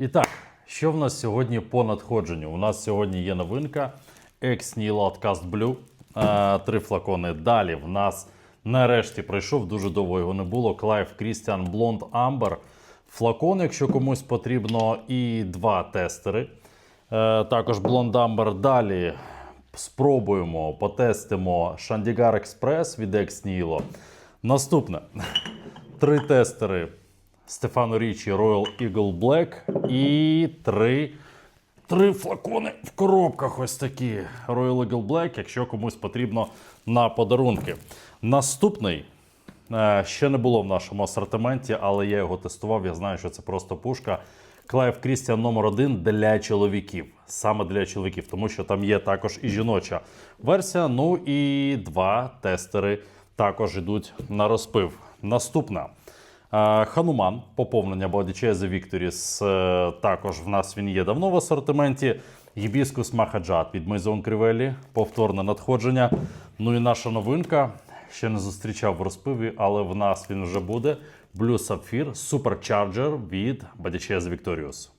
І так, що в нас сьогодні по надходженню? У нас сьогодні є новинка Ex Nihilo Cast Blue. Е, Три флакони. Далі в нас нарешті пройшов, дуже довго його не було. Клайв Крістіан Блонд Амбер. Флакон, якщо комусь потрібно, і два тестери. Е, Також Blond Amber. Далі спробуємо, потестимо Shandigar Express від Ex Наступне. Три тестери Стефано Річі Royal Eagle Black і три, три флакони в коробках ось такі Royal Eagle Black, якщо комусь потрібно на подарунки. Наступний е, ще не було в нашому асортименті, але я його тестував. Я знаю, що це просто пушка. Клайв Крістіан номер один для чоловіків. Саме для чоловіків, тому що там є також і жіноча версія. Ну і два тестери також йдуть на розпив. Наступна. Е, Хануман, поповнення Bodicese Victories. е, Також в нас він є давно в асортименті. Гібіскус Махаджат від Мейзон Кривелі, повторне надходження. Ну і наша новинка. Ще не зустрічав в розпиві, але в нас він вже буде. Blue Sapphire Supercharger від Bodicese Victorious.